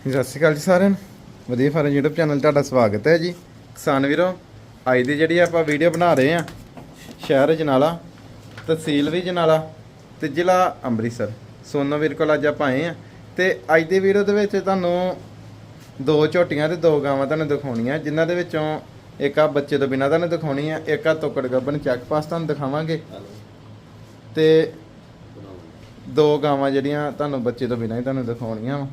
ਸਤਿ ਸ਼੍ਰੀ ਅਕਾਲ ਜੀ ਸਾਰਿਆਂ ਨੂੰ। ਵਧੀਆ ਫਾਰਮ YouTube ਚੈਨਲ ਤੁਹਾਡਾ ਸਵਾਗਤ ਹੈ ਜੀ। ਕਿਸਾਨ ਵੀਰੋ, ਅੱਜ ਦੀ ਜਿਹੜੀ ਆਪਾਂ ਵੀਡੀਓ ਬਣਾ ਰਹੇ ਆ ਸ਼ਹਿਰ ਜਨਾਲਾ, ਤਹਿਸੀਲ ਵੀ ਜਨਾਲਾ ਤੇ ਜ਼ਿਲ੍ਹਾ ਅੰਮ੍ਰਿਤਸਰ। ਸੋਨੋ ਵੀਰ ਕੋਲ ਅੱਜ ਆਪਾਂ ਆਏ ਆ ਤੇ ਅੱਜ ਦੀ ਵੀਡੀਓ ਦੇ ਵਿੱਚ ਤੁਹਾਨੂੰ ਦੋ ਝੋਟੀਆਂ ਤੇ ਦੋ ਗਾਵਾਂ ਤੁਹਾਨੂੰ ਦਿਖਾਉਣੀਆਂ, ਜਿਨ੍ਹਾਂ ਦੇ ਵਿੱਚੋਂ ਇੱਕ ਆ ਬੱਚੇ ਤੋਂ ਬਿਨਾਂ ਤੁਹਾਨੂੰ ਦਿਖਾਉਣੀ ਆ, ਇੱਕ ਆ ਤੋਕੜ ਗੱਬਨ ਚੱਕ ਪਾਸ ਤੁਹਾਨੂੰ ਦਿਖਾਵਾਂਗੇ। ਤੇ ਦੋ ਗਾਵਾਂ ਜਿਹੜੀਆਂ ਤੁਹਾਨੂੰ ਬੱਚੇ ਤੋਂ ਬਿਨਾਂ ਹੀ ਤੁਹਾਨੂੰ ਦਿਖਾਉਣੀਆਂ ਵਾ।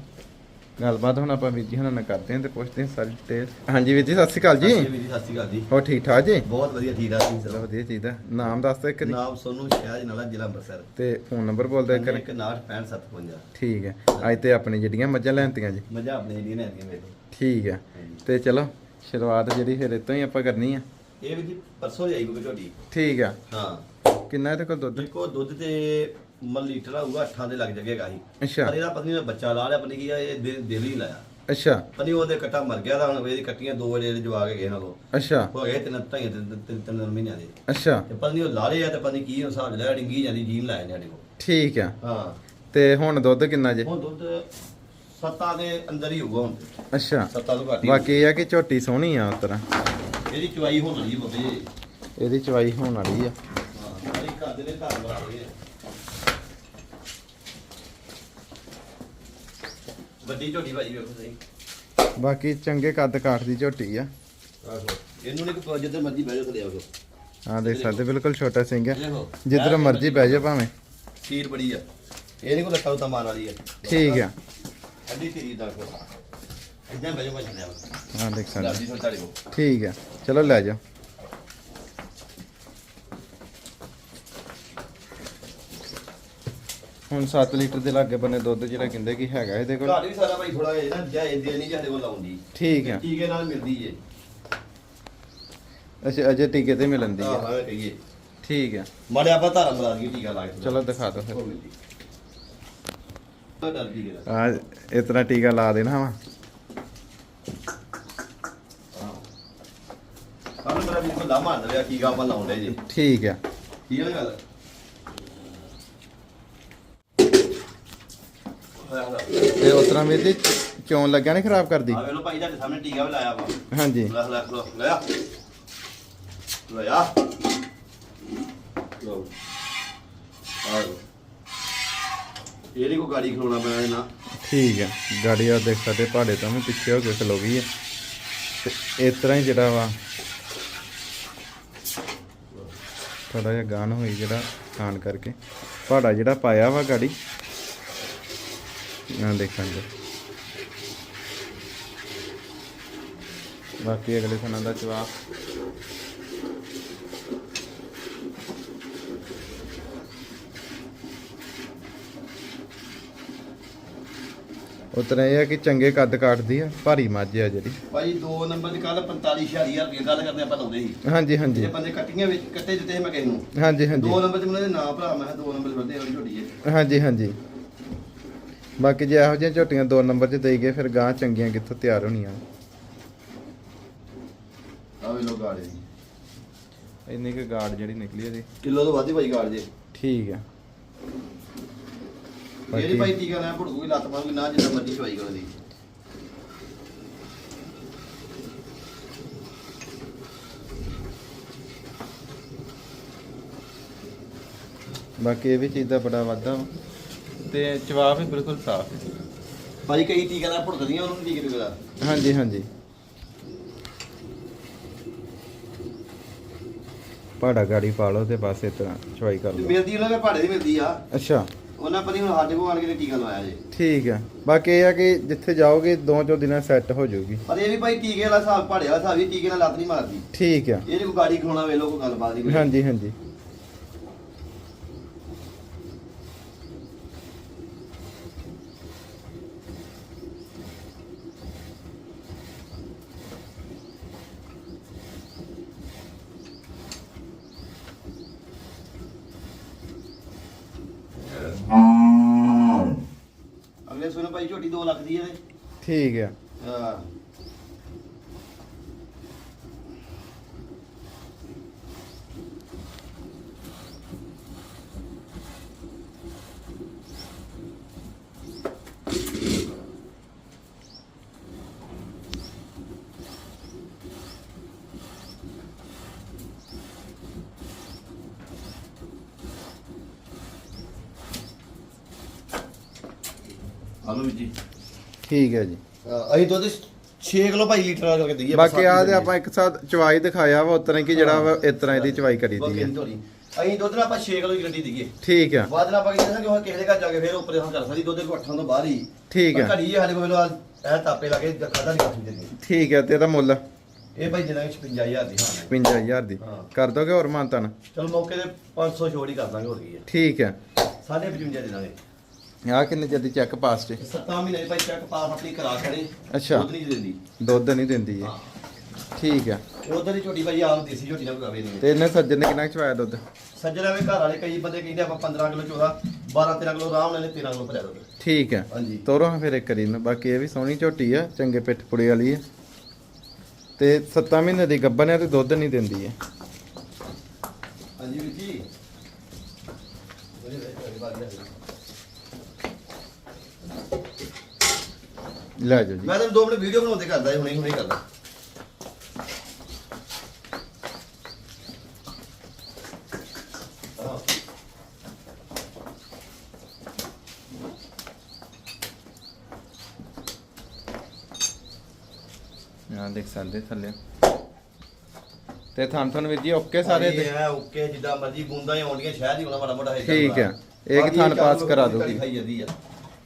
ਗੱਲਬਾਤ ਹੁਣ ਆਪਾਂ ਵੀਰ ਜੀ ਹੁਣਾਂ ਨਾਲ ਕਰਦੇ ਹਾਂ ਤੇ ਪੁੱਛਦੇ ਹਾਂ ਸਾਰੀ ਡਿਟੇਲ ਹਾਂਜੀ ਵੀਰ ਜੀ ਸਤਿ ਸ਼੍ਰੀ ਅਕਾਲ ਜੀ। ਜੀ ਵੀਰ ਜੀ ਸਤਿ ਸ਼੍ਰੀ ਅਕਾਲ ਜੀ। ਹੋ ਠੀਕ ਠਾਕ ਜੀ? ਬਹੁਤ ਵਧੀਆ ਠੀਕ ਠਾਕ ਜੀ। ਚਲੋ ਸਰ ਵਧੀਆ ਚੀਜ਼ ਦਾ ਨਾਮ ਦੱਸ ਦਿਓ ਇੱਕ ਵਾਰੀ। ਨਾਮ ਸੋਨੂ ਸ਼ਹਿਜ ਨਾਲਾ ਜ਼ਿਲ੍ਹਾ ਅੰਮ੍ਰਿਤਸਰ। ਤੇ ਫੋਨ ਨੰਬਰ ਬੋਲ ਦਿਓ ਇੱਕ ਵਾਰੀ। 1965 ਠੀਕ ਹੈ। ਅੱਜ ਤੇ ਆਪਣੀ ਜਿਹੜੀਆਂ ਮੱਝਾਂ ਲੈਣਤੀਆਂ ਜੀ। ਮਜ਼ਾ ਆਪਣੇ ਏਰੀਆ ਨੇ ਆਦੀਆਂ ਮੇਰੇ ਠੀਕ ਹੈ। ਤੇ ਚਲੋ ਸ਼ੁਰੂਆਤ ਜਿਹੜੀ ਫਿਰ ਇਤੋਂ ਹੀ ਆਪਾਂ ਕਰਨੀ ਆ। ਇਹ ਵੀ ਜੀ ਪਰਸੋਂ ਜਾਈ ਕੋਈ ਝੋਟੀ ਠੀਕ ਆ। ਹਾਂ। ਕਿੰਨਾ ਇਹਦੇ ਕੋਲ ਦੁੱਧ? ਦੇਖੋ ਦੁੱਧ ਤੇ ਮਲ ਲੀਟਰ ਆਊਗਾ 8 ਦੇ ਲੱਗ ਜਾਏਗਾ ਹੀ ਅੱਛਾ। ਪਰ ਇਹਦਾ ਪਤਨੀ ਨੇ ਬੱਚਾ ਲਾ ਲਿਆ ਪਤਨੀ ਕੀ ਆ ਇਹ ਦਿਲ ਦਿਲ ਹੀ ਲਾਇਆ। ਅੱਛਾ। ਪਤਨੀ ਉਹਦੇ ਕੱਟਾ ਮਰ ਗਿਆ ਤਾਂ ਹੁਣ ਇਹਦੀ ਕੱਟੀਆਂ ਦੋ ਵਜੇ ਜਵਾ ਕੇ ਗਏ ਨਾਲ ਉਹ ਅੱਛਾ। ਹੋ ਗਏ ਤਿੰਨ ਢਾਈ ਤਿੰਨ ਤਿੰਨ ਤਿੰਨ ਮਹੀਨਿਆਂ ਦੇ। ਅੱਛਾ। ਤੇ ਪਤਨੀ ਉਹ ਲਾ ਲਿਆ ਤੇ ਪਤਨੀ ਕੀ ਹਿਸਾਬ ਲਿਆ ਡਿੰਗੀ ਜਾਂਦੀ ਜੀਨ ਲਾਇਆ ਸਾਡੇ ਕੋਲ। ਠੀਕ ਆ। ਹਾਂ। ਤੇ ਹੁਣ ਦੁੱਧ ਕਿੰਨਾ ਜੇ? ਹੁਣ ਦੁੱਧ ਸੱਤਾਂ ਦੇ ਅੰਦਰ ਹੀ ਹੋਊਗਾ ਹੁਣ ਅੱਛਾ। ਸੱਤਾਂ ਤੋਂ ਘੱਟ ਹੀ ਬਾਕੀ ਇਹ ਆ ਕਿ ਝੋਟੀ ਸੋਹਣੀ ਆ ਉਸ ਤਰ੍ਹਾਂ। ਇਹਦੀ ਚਵਾਈ ਹੋਣ ਵਾਲੀ ਬੱਬੇ। ਇਹਦੀ ਚਵਾਈ ਹੋਣ ਵਾਲੀ ਆ। ਹਾਂ ਸਾਰੇ ਘਰ ਦੇ ਨੇ ਘਰ ਬਣਾ ਲਏ ਵੱਡੀ ਝੋਟੀ ਭਾਜੀ ਵੇਖੋ ਸਹੀ ਬਾਕੀ ਚੰਗੇ ਕੱਦ ਕਾਠ ਦੀ ਝੋਟੀ ਆ। ਆਹੋ ਇਹਨੂੰ ਨੇ ਕਿ ਜਿੱਧਰ ਮਰਜ਼ੀ ਬਹਿ ਜਾਓ ਥੱਲੇ ਆਓ। ਆ ਦੇਖ ਸਕਦੇ ਬਿਲਕੁਲ ਛੋਟਾ ਸਿੰਘ ਆ। ਦੇਖੋ ਜਿੱਧਰ ਮਰਜ਼ੀ ਬਹਿ ਜਾ ਭਾਵੇਂ। ਖੀਰ ਬੜੀ ਆ। ਇਹ ਨਹੀਂ ਕੋ ਲੱਖਾਂ ਤਾਂ ਮਾਰ ਵਾਲੀ ਆ। ਠੀਕ ਆ। ਅੱਡੀ ਤੇਰੀ ਦਾ ਕੋ ਇਦਾਂ ਬਹਿ ਜਾਓ ਭਾਜੀ ਥੱਲੇ ਆਓ। ਆ ਦੇਖ ਸਕਦੇ ਤੁਹਾਡੇ ਠੀਕ ਆ ਚਲੋ ਲੈ ਜਾਓ। ਹੁਣ 7 ਲੀਟਰ ਦੇ ਲਾਗੇ ਬੰਨੇ ਦੁੱਧ ਜਿਹੜਾ ਕਹਿੰਦੇ ਕਿ ਹੈਗਾ ਇਹਦੇ ਕੋਲ। ਘਰ ਵੀ ਸਾਰਾ ਭਾਈ ਥੋੜਾ ਜਿਹਾ ਨਾ ਜਾਇ ਦੇ ਨਹੀਂ ਸਾਡੇ ਕੋਲ ਲਾਉਂਦੀ। ਠੀਕ ਆ। ਟੀਕੇ ਨਾਲ ਮਿਲਦੀ ਏ ਅੱਛਾ ਅਜੇ ਟੀਕੇ ਤੇ ਮਿਲਣ ਦੀ ਹਾਂ ਆ ਹਾਂ ਕਹੀਏ। ਠੀਕ ਆ। ਮਾੜੇ ਆਪਾਂ ਧਾਰਾ ਮਰਾ ਦਈਏ ਟੀਕਾ ਲਾ ਕੇ ਚਲੋ ਦਿਖਾ ਦਿਓ ਫਿਰ। ਤਾਂ ਡਰ ਟੀਕੇ ਦਾ ਆ ਇਤਨਾ ਟੀਕਾ ਲਾ ਦੇਣਾ ਵਾ। ਸਾਨੂੰ ਮੇਰਾ ਵੀ ਖੁੱਲਾ ਮਾਰ ਦਰਿਆ ਟੀਕਾ ਆਪਾਂ ਲਾਉਂਦੇ ਜੀ। ਠੀਕ ਆ। ਕੀ ਹੈ ਗੱਲ ਤੇ ਉਸ ਤਰ੍ਹਾਂ ਵੀਰ ਜੀ ਚੋਣ ਲੱਗਿਆ ਨਹੀਂ ਖਰਾਬ ਕਰਦੀ? ਆ ਵੇਲੋ ਭਾਈ ਤੁਹਾਡੇ ਸਾਹਮਣੇ ਟੀਕਾ ਵੀ ਲਾਇਆ ਵਾ। ਹਾਂਜੀ। ਲੈ ਲੈ ਲੋ ਲਿਆ ਲਿਆ ਲੋ ਆ। ਲੋ ਇਹ ਨਹੀਂ ਕੋ ਗਾੜੀ ਖਲੋਣਾ ਪੈਣਾ ਇਹ ਨਾ ਠੀਕ ਆ। ਗਾੜੀ ਆ ਦੇਖ ਸਕਦੇ ਪਹਾੜੇ ਤੋਂ ਵੀ ਪਿੱਛੇ ਹੋ ਕੇ ਖਲੋ ਗਈ ਹੈ ਤੇ ਇਸ ਤਰ੍ਹਾਂ ਹੀ ਜਿਹੜਾ ਵਾ ਥੋੜਾ ਜਿਹਾ ਗਾਨ ਹੋਈ ਜਿਹੜਾ ਖਾਣ ਕਰਕੇ। ਪਹਾੜਾ ਜਿਹੜਾ ਪਾਇਆ ਵਾ ਗਾੜੀ ਨਾ ਦੇਖਾਂਗੇ। ਬਾਕੀ ਅਗਲੇ ਸਨਾਂ ਦਾ ਜਵਾਬ। ਉਤਰਾ ਇਹ ਆ ਕਿ ਚੰਗੇ ਕੱਦ ਕਾਟਦੀ ਆ ਭਾਰੀ ਮੱਝ ਆ ਜਿਹੜੀ। ਭਾਈ 2 ਨੰਬਰ ਦੀ ਕੱਲ 45 46000 ਰੁਪਏ ਗੱਲ ਕਰਦੇ ਆਪਾਂ ਲਾਉਂਦੇ ਸੀ। ਹਾਂਜੀ ਹਾਂਜੀ। ਜੇ ਬੰਦੇ ਕੱਟੀਆਂ ਵਿੱਚ ਕੱਟੇ ਦਿੱਤੇ ਸੀ ਮੈਂ ਕਿਸੇ ਨੂੰ। ਹਾਂਜੀ ਹਾਂਜੀ। 2 ਨੰਬਰ ਚ ਮੈਨੂੰ ਨਾ ਭਰਾ ਮੈਂ 2 ਨੰਬਰ ਚ ਵੱਧੇ ਵਾਲੀ ਝੋਟੀ ਹੈ। ਹਾਂਜੀ ਹਾਂਜੀ। ਬਾਕੀ ਜੇ ਇਹੋ ਜਿਹੀਆਂ ਝੋਟੀਆਂ ਦੋ ਨੰਬਰ 'ਚ ਦੇਈ ਗਏ ਫਿਰ ਗਾਂ ਚੰਗੀਆਂ ਕਿੱਥੋਂ ਤਿਆਰ ਹੋਣੀਆਂ? ਆ ਵੇ ਲੋ ਗਾੜੇ ਇੰਨੀ ਕੁ ਗਾੜ ਜਿਹੜੀ ਨਿਕਲੀ ਇਹਦੀ। ਕਿਲੋ ਤੋਂ ਵੱਧ ਹੀ ਭਾਈ ਗਾੜ ਜੇ। ਠੀਕ ਆ। ਜਿਹੜੀ ਭਾਈ ਟੀਕਾ ਲੈ ਭੁੜਕੂਗੀ ਲੱਤ ਮਾਰੂਗੀ ਨਾ ਜਿੰਨਾ ਮਰਜ਼ੀ ਚਵਾਈ ਕਰੋ ਦੀ ਬਾਕੀ ਇਹ ਵੀ ਚੀਜ਼ ਦਾ ਬੜਾ ਵਾਧਾ ਵਾ। ਤੇ ਜਵਾਬ ਵੀ ਬਿਲਕੁਲ ਸਾਫ਼ ਹੈ। ਭਾਈ ਕਈ ਟੀਕਾ ਲੈ ਭੁੜਕਦੀਆਂ ਉਹਨੂੰ ਟੀਕੇ ਟੁਕਦਾ ਹਾਂਜੀ ਹਾਂਜੀ। ਪਹਾੜਾ ਗਾੜੀ ਪਾ ਲਓ ਤੇ ਬਸ ਇਸ ਤਰ੍ਹਾਂ ਚਵਾਈ ਕਰ ਲਓ। ਮਿਲਦੀ ਉਹਨਾਂ ਦੇ ਪਹਾੜੇ ਦੀ ਮਿਲਦੀ ਆ? ਅੱਛਾ। ਉਹਨਾਂ ਪਤਾ ਹੁਣ ਸਾਡੇ ਕੋਲ ਆਣ ਕੇ ਟੀਕਾ ਲਵਾਇਆ ਜੇ। ਠੀਕ ਆ। ਬਾਕੀ ਇਹ ਆ ਕਿ ਜਿੱਥੇ ਜਾਓਗੇ ਦੋ ਚੋ ਦਿਨਾਂ ਸੈੱਟ ਹੋ ਜਾਊਗੀ। ਪਰ ਇਹ ਵੀ ਭਾਈ ਟੀਕੇ ਵਾਲਾ ਹਿਸਾਬ ਪਹਾੜੇ ਵਾਲਾ ਹਿਸਾਬ ਵੀ ਟੀਕੇ ਨਾਲ ਲੱਤ ਨਹੀਂ ਮਾਰਦੀ। ਠੀਕ ਆ। ਇਹ ਜੇ ਕੋਈ ਗਾੜੀ ਖਲੋਣਾ ਵੇਲੋ ਕੋਈ ਗੱਲਬਾਤ ਨਹੀਂ ਹਾਂਜੀ ਹਾਂਜੀ। ਅਗਲੇ ਸੁਣੇ ਭਾਈ ਝੋਟੀ 2 ਲੱਖ ਦੀ ਹੈ ਠੀਕ ਆ। ਹਾਂ। ਜੀ। ਠੀਕ ਹੈ ਜੀ। ਅਹ ਅਸੀਂ ਦੁੱਧ 6 ਕਿਲੋ ਭਾਈ ਲੀਟਰ ਵਾਲਾ ਕਰਕੇ ਦਈਏ ਬਾਕੀ ਆ ਤੇ ਆਪਾਂ ਇੱਕ ਸਾਥ ਚਵਾਈ ਦਿਖਾਇਆ ਵਾ ਉਤਰਾਂ ਕਿ ਜਿਹੜਾ ਵਾ ਇਸ ਤਰ੍ਹਾਂ ਇਹਦੀ ਚਵਾਈ ਕਰੀ ਦੀ ਹੈ। ਅਸੀਂ ਦੁੱਧ ਨਾਲ ਆਪਾਂ 6 ਕਿਲੋ ਦੀ ਗੱਡੀ ਦਈਏ। ਠੀਕ ਆ। ਬਾਅਦ ਨਾਲ ਆਪਾਂ ਕਹਿੰਦੇ ਹਾਂ ਕਿ ਉਹ ਕਿਸੇ ਦੇ ਘਰ ਜਾ ਕੇ ਫਿਰ ਉੱਪਰ ਹਾਂ ਕਰ ਸਕਦੀ ਦੁੱਧ ਕੋ 8 ਤੋਂ ਬਾਹਰ ਹੀ। ਠੀਕ ਆ। ਘੜੀ ਸਾਡੇ ਕੋਲ ਇਹ ਤਾਪੇ ਲਾ ਕੇ ਖਾਦਾ ਨਹੀਂ ਦਿੰਦੀ ਠੀਕ ਹੈ ਤੇ ਇਹਦਾ ਮੁੱਲ? ਇਹ ਭਾਈ ਦੇਣਾ 56000 ਦੀ ਹਾਂ। 55000 ਦੀ। ਹਾਂ। ਕਰ ਦੋਗੇ ਹੋਰ ਮਾਨਤਨ? ਚਲ ਮੌਕੇ ਤੇ 500 ਛੋੜ ਹੀ ਕਰ ਦਾਂਗੇ ਹੋਰ ਕੀ ਹੈ ਠੀਕ ਹੈ ਸਾਢੇ 55 ਦੇ ਦਾਂਗੇ। ਆ ਕਿੰਨੇ ਜਦੀ ਚੈੱਕ ਪਾਸ ਚ 7 ਮਹੀਨੇ ਭਾਈ ਚੈੱਕ ਪਾਸ ਆਪਣੀ ਕਰਾ ਖੜੇ ਅੱਛਾ। ਦੁੱਧ ਨਹੀਂ ਦਿੰਦੀ। ਦੁੱਧ ਨਹੀਂ ਦਿੰਦੀ ਹੈ ਹਾਂ। ਠੀਕ ਹੈ ਉਧਰ ਦੀ ਝੋਟੀ ਭਾਈ ਆਮ ਦੇਸੀ ਝੋਟੀ ਨਾਲ ਕਰਾਵੇ ਨਹੀਂ। ਤੇ ਇਹਨੇ ਸੱਜਣ ਨੇ ਕਿੰਨਾ ਚਵਾਇਆ ਦੁੱਧ? ਸੱਜਣਾ ਵੀ ਘਰ ਵਾਲੇ ਕਈ ਬੰਦੇ ਕਹਿੰਦੇ ਆਪਾਂ 15 ਕਿਲੋ 14 12 13 ਕਿਲੋ ਆਰਾਮ ਨਾਲ ਇਹਨੇ 13 ਕਿਲੋ ਭਰਿਆ ਦੁੱਧ। ਠੀਕ ਹੈ ਹਾਂਜੀ। ਤੋਰੋ ਫਿਰ ਇੱਕ ਕਰੀ ਨੂੰ ਬਾਕੀ ਇਹ ਵੀ ਸੋਹਣੀ ਝੋਟੀ ਆ ਚੰਗੇ ਪਿੱਠ ਪੁੜੇ ਵਾਲੀ ਹੈ ਤੇ 7 ਮਹੀਨੇ ਦੀ ਗੱਭਣ ਹੈ ਤੇ ਦੁੱਧ ਨਹੀਂ ਦਿੰਦੀ ਹੈ ਹਾਂਜੀ ਵੀਰ ਜੀ ਬੜੇ ਬੜੇ ਤੁਹਾਡੀ ਬਾਤ ਹੈ ਲੈ ਜਾਓ ਜੀ। ਮੈਂ ਤੈਨੂੰ ਦੋ ਮਿੰਟ ਵੀਡੀਓ ਬਣਾਉਂਦੇ ਕਰਦਾ ਹੁਣੇ ਹੁਣੇ ਕਰਦਾ। ਆ ਦੇਖ ਸਕਦੇ ਥੱਲੇ। ਤੇ ਥਾਨ ਥਾਨ ਵੀਰ ਜੀ ਓਕੇ ਸਾਰੇ ਤੇ? ਹੈ ਓਕੇ ਜਿੱਦਾਂ ਮਰਜ਼ੀ ਬੂੰਦਾਂ ਹੀ ਆਉਂਦੀਆਂ ਸ਼ਹਿਰ ਹੀ ਹੋਣਾ ਮਾੜਾ ਮੋਟਾ ਹੈ ਠੀਕ ਹੈ। ਇਹ ਕਿ ਥਾਨ ਪਾਸ ਕਰਾ ਦਿਓ। ਖਾਈ ਜਾਂਦੀ ਆ।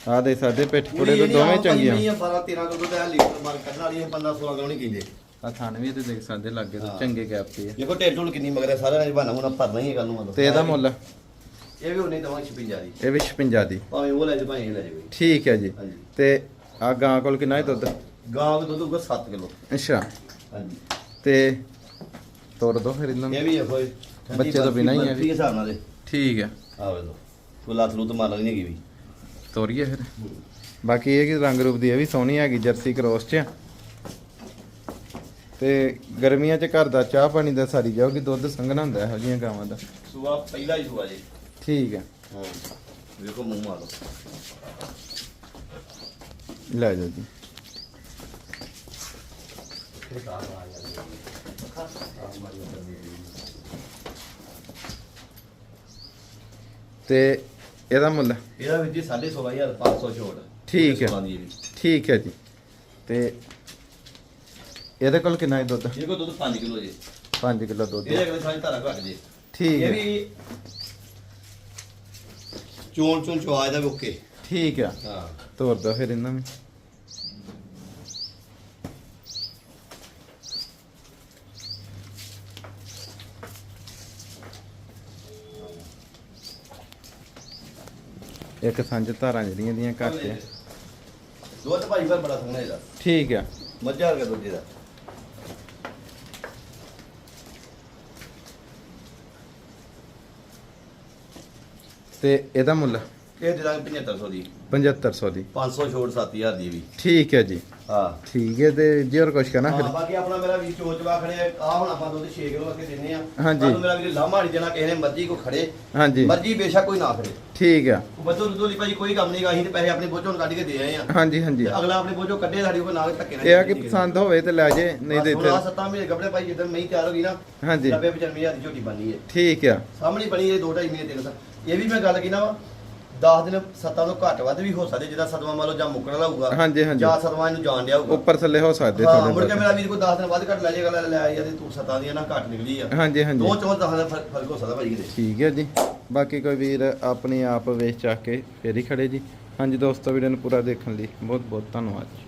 ਆ ਦੇ ਸਾਡੇ ਪਿੱਠ ਪੁੜੇ ਤੋਂ ਦੋਵੇਂ ਚੰਗੀਆਂ। 12 13 ਕਿਲੋ ਦਾ ਲੀਟਰ ਮਾਰ ਕੱਢਣ ਵਾਲੀ 15 16 ਕਿਲੋ ਨਹੀਂ ਕਹਿੰਦੇ ਆ ਥਾਨ ਵੀ ਤੇ ਦੇਖ ਸਕਦੇ ਲੱਗੇ ਤੇ ਹਾਂ। ਚੰਗੇ ਗੈਪ ਤੇ ਆ। ਦੇਖੋ ਢੇਡ ਢੁਲ ਕਿੰਨੀ ਮਗਰ ਹੈ ਸਾਰਾ ਨੇ ਬਹਾਨਾ ਹੁਣ ਭਰਨਾ ਹੀ ਹੈ ਗੱਲ ਨੂੰ ਮਤਲਬ। ਤੇ ਇਹਦਾ ਮੁੱਲ? ਇਹ ਵੀ ਉਹਨੇ ਦਵਾਂਗੇ 56 ਦੀ। ਇਹ ਵੀ 56 ਦੀ। ਭਾਵੇਂ ਉਹ ਲੈ ਜਾ ਭਾਵੇਂ ਇਹ ਲੈ ਜਾਵੇ। ਠੀਕ ਹੈ ਜੀ। ਤੇ ਆ ਗਾਂ ਕੋਲ ਕਿੰਨਾ ਹੈ ਦੁੱਧ? ਗਾਂ ਦਾ ਦੁੱਧ ਹੋਊਗਾ 7 ਕਿਲੋ। ਅੱਛਾ। ਹਾਂਜੀ। ਤੇ ਤੋਰ ਦੋ ਫਿਰ ਇਹਨਾਂ ਇਹ ਨੂੰ ਵੀ ਹੈ। ਕੋਈ ਬੱਚੇ ਤੋਂ ਬਿਨਾਂ ਹੀ ਹੈ ਵੀ। ਵੀ ਹਿਸਾਬ ਨਾਲ ਦੇ ਠੀਕ ਹੈ। ਆਵੇ ਲੋ ਕੋਈ ਲੱਤ ਲੁੱਤ ਮਾਰ ਲੈਣੀ ਹੈਗੀ ਵੀ। ਤੋਰੀਏ ਫਿਰ। ਬਾਕੀ ਇਹ ਕਿ ਰੰਗ ਰੂਪ ਦੀ ਇਹ ਵੀ ਸੋਹਣੀ ਹੈਗੀ ਜਰਸੀ ਕ੍ਰੋਸ ਚ। ਤੇ ਗਰਮੀਆਂ ਚ ਘਰ ਦਾ ਚਾਹ ਪਾਣੀ ਦਾ ਸਾਰੀ ਜਾਊਗੀ ਦੁੱਧ ਸੰਘਣਾ ਹੁੰਦਾ ਇਹੋ ਜਿਹੀਆਂ ਗਾਵਾਂ ਦਾ। ਸੂਆ ਪਹਿਲਾ ਹੀ ਸੂਆ ਜੀ। ਠੀਕ ਹੈ ਹਾਂ ਵੇਖੋ ਮੂੰਹ ਮਾਰੋ। ਲੈ ਜਾਓ ਜੀ। ਤੇ ਇਹਦਾ ਮੁੱਲ? ਇਹਦਾ ਵੀ ਜੀ 16500 500 ਛੋੜ ਠੀਕ ਹੈ। ਇਹ ਵੀ। ਠੀਕ ਹੈ ਜੀ। ਤੇ ਇਹਦੇ ਕੋਲ ਕਿੰਨਾ ਹੈ ਦੁੱਧ? ਇਹ ਕੋ ਦੁੱਧ 5 ਕਿਲੋ ਜੀ। 5 ਕਿਲੋ ਦੁੱਧ। ਇਹਦੇ ਅਗਲੇ ਸਾਂਝ ਧਾਰਾ ਘੱਟ ਜੇ। ਠੀਕ ਇਹ ਹੈ ਵੀ ਚੋਣ ਚੋਣ ਚਵਾਜ ਦਾ ਵੀ ਓਕੇ। ਠੀਕ ਹੈ ਹਾਂ। ਤੋਰ ਦੋ ਫਿਰ ਇਹਨਾਂ ਨੂੰ। ਇੱਕ ਸੰਜ ਧਾਰਾਂ ਜਿਹੜੀਆਂ ਦੀਆਂ ਘੱਟ ਆ। ਦੁੱਧ ਭਾਈ ਪਰ ਬੜਾ ਸੋਹਣਾ ਇਹਦਾ। ਠੀਕ ਆ। ਮੱਝਾਂ ਵਰਗਾ ਦੁੱਧ ਇਹਦਾ। ਤੇ ਇਹਦਾ ਮੁੱਲ? ਇਹ ਦੇ ਦਾਂਗੇ 7500 ਦੀ। 7500 ਦੀ। 500 ਛੋੜ 7000 ਦੀ ਵੀ। ਠੀਕ ਹੈ ਜੀ। ਹਾਂ। ਠੀਕ ਹੈ ਤੇ ਜੀ ਹੋਰ ਕੁਛ ਕਹਿਣਾ ਹਾਂ ਫਿਰ ਬਾਕੀ ਆਪਣਾ ਮੇਰਾ ਵੀ ਚੋਚਵਾ ਖੜੇ ਆ ਹੁਣ ਆਪਾਂ ਦੁੱਧ 6 ਕਿਲੋ ਅੱਗੇ ਦਿੰਨੇ ਆ। ਹਾਂਜੀ। ਤੁਹਾਨੂੰ ਮੇਰਾ ਵੀ ਲਾਮਾ ਨਹੀਂ ਦੇਣਾ ਕਿਸੇ ਨੇ ਮਰਜ਼ੀ ਕੋ ਖੜੇ। ਹਾਂਜੀ। ਮਰਜ਼ੀ ਬੇਸ਼ੱਕ ਕੋਈ ਨਾ ਖੜੇ। ਠੀਕ ਆ। ਬੱਚੋ ਦੁੱਧ ਲਈ ਭਾਜੀ ਕੋਈ ਕੰਮ ਨਹੀਂ ਗਾ ਅਸੀਂ ਤੇ ਪੈਸੇ ਆਪਣੇ ਬੋਝੋਂ ਕੱਢ ਕੇ ਦੇ ਆਏ ਆ। ਹਾਂਜੀ ਹਾਂਜੀ। ਤੇ ਅਗਲਾ ਆਪਣੇ ਬੋਝੋਂ ਕੱਢੇ ਸਾਡੀ ਕੋਈ ਨਾਲ ਧੱਕੇ ਨਾਲ ਇਹ ਆ ਕਿ ਪਸੰਦ ਹੋਵੇ ਤੇ ਲੈ ਜੇ ਨਹੀਂ ਇੱਥੇ ਮਹੀਨੇ ਕੱਪੜੇ ਭਾਈ ਜਿੱਦਾਂ ਮਹੀਂ ਤਿਆਰ ਹੋ ਗਈ ਨਾ ਹਾਂਜੀ। 90 95 ਦੀ ਝੋਟੀ ਬਣੀ ਹੈ। ਠੀਕ ਆ। ਸਾਹਮਣੇ ਬਣੀ ਇਹ ਦੋ ਢਾਈ ਮਹੀਨੇ ਤਿੰਨ ਸਾਲ। ਇਹ ਵੀ ਮੈਂ ਗੱਲ ਕੀਤੀ ਨਾ ਵਾ 10 ਦਿਨ ਸੱਤਾਂ ਤੋਂ ਘੱਟ ਵੱਧ ਵੀ ਹੋ ਸਕਦੇ ਜਿਹਦਾ ਸਦਮਾ ਮੰਨ ਲਓ ਜਾਂ ਮੁੱਕਣ ਵਾਲਾ ਹੋਊਗਾ ਹਾਂਜੀ, ਹਾਂਜੀ। ਜਾਂ ਸਦਮਾ ਇਹਨੂੰ ਜਾਣ ਡਿਆ ਹੋਊਗਾ। ਉੱਪਰ ਥੱਲੇ ਹੋ ਸਕਦੇ ਹਾਂ ਥੋੜੇ ਮੁੜ ਕੇ ਮੇਰਾ ਵੀਰ ਕੋਈ 10 ਦਿਨ ਵੱਧ ਘੱਟ ਲੈ ਜਾਏਗਾ ਲੈ ਲੈ ਆਈ ਆ ਤੇ ਤੂੰ ਸੱਤਾਂ ਦੀਆਂ ਨਾ ਘੱਟ ਨਿਕਲੀ ਆ। ਹਾਂਜੀ ਹਾਂਜੀ। ਦੋ ਚੌਂ ਦਸਾਂ ਦਾ ਫ਼ਰਕ ਫ਼ਰਕ ਹੋ ਸਕਦਾ ਭਾਈ ਕਿਤੇ। ਠੀਕ ਹੈ ਜੀ। ਬਾਕੀ ਕੋਈ ਵੀਰ ਆਪਣੀ ਆਪ ਵੇਚ ਚੱਕ ਕੇ ਫੇਰ ਹੀ ਖੜੇ ਜੀ। ਹਾਂਜੀ ਦੋਸਤੋ ਵੀਡੀਓ ਨੂੰ ਪੂਰਾ ਦੇਖਣ ਲਈ ਬਹੁਤ ਬਹੁਤ ਧੰਨਵਾਦ ਜੀ।